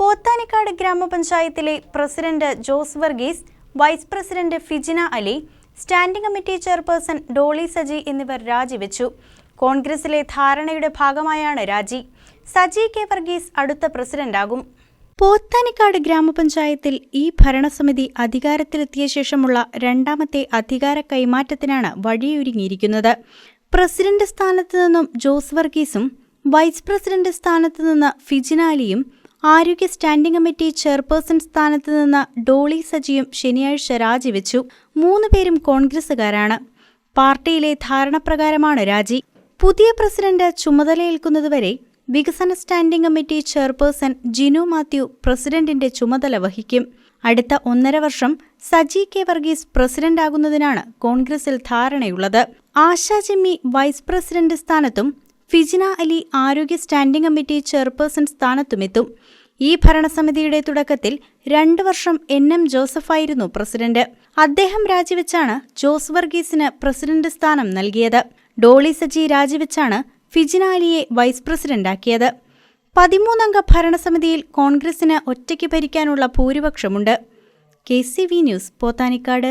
പോത്താനിക്കാട് ഗ്രാമപഞ്ചായത്തിലെ president Jose Varghese vice president Fijina Ali standing committee chairperson Dolly Saji എന്നിവർ രാജിവെച്ചു. കോൺഗ്രസിലെ ധാരണയുടെ ഭാഗമായാണ് രാജി. സജി കെ വർഗീസ് അടുത്ത പ്രസിഡന്റാകും. പോത്താനിക്കാട് ഗ്രാമപഞ്ചായത്തിൽ ഈ ഭരണസമിതി അധികാരത്തിലെത്തിയ ശേഷമുള്ള രണ്ടാമത്തെ അധികാര കൈമാറ്റത്തിനാണ് വഴിയൊരുങ്ങിയിരിക്കുന്നത്. പ്രസിഡന്റ് സ്ഥാനത്ത് നിന്നും ജോസ് വർഗീസും വൈസ് പ്രസിഡന്റ് സ്ഥാനത്ത് നിന്ന് ഫിജിന അലിയും ആരോഗ്യ സ്റ്റാൻഡിംഗ് കമ്മിറ്റി ചെയർപേഴ്സൺ സ്ഥാനത്ത് നിന്ന് ഡോളി സജിയും ശനിയാഴ്ച രാജിവെച്ചു. മൂന്ന് പേരും കോൺഗ്രസുകാരാണ് പാർട്ടിയിലെ ധാരണപ്രകാരമാണ് രാജി. പുതിയ പ്രസിഡന്റ് ചുമതലയേൽക്കുന്നതുവരെ വികസന standing committee chairperson Jinu Mathew പ്രസിഡന്റിന്റെ ചുമതല വഹിക്കും. അടുത്ത ഒന്നര വർഷം സജി കെ വർഗീസ് പ്രസിഡന്റാകുന്നതിനാണ് കോൺഗ്രസിൽ ധാരണയുള്ളത്. ആശാ ജിമ്മി വൈസ് പ്രസിഡന്റ് സ്ഥാനത്തും ഫിജിന അലി ആരോഗ്യ സ്റ്റാൻഡിംഗ് കമ്മിറ്റി ചെയർപേഴ്സൺ സ്ഥാനത്തുമെത്തും. ഈ ഭരണസമിതിയുടെ തുടക്കത്തിൽ രണ്ടു വർഷം എൻ എം ജോസഫായിരുന്നു പ്രസിഡന്റ്. അദ്ദേഹം രാജിവെച്ചാണ് ജോസ് വർഗീസിന് പ്രസിഡന്റ് സ്ഥാനം നൽകിയത്. ഡോളി സജി രാജിവെച്ചാണ് ഫിജിന അലിയെ വൈസ് പ്രസിഡന്റാക്കിയത് പതിമൂന്നംഗ ഭരണസമിതിയിൽ കോൺഗ്രസിന് ഒറ്റയ്ക്ക് ഭരിക്കാനുള്ള ഭൂരിപക്ഷമുണ്ട്. K C V news Pothanikkad.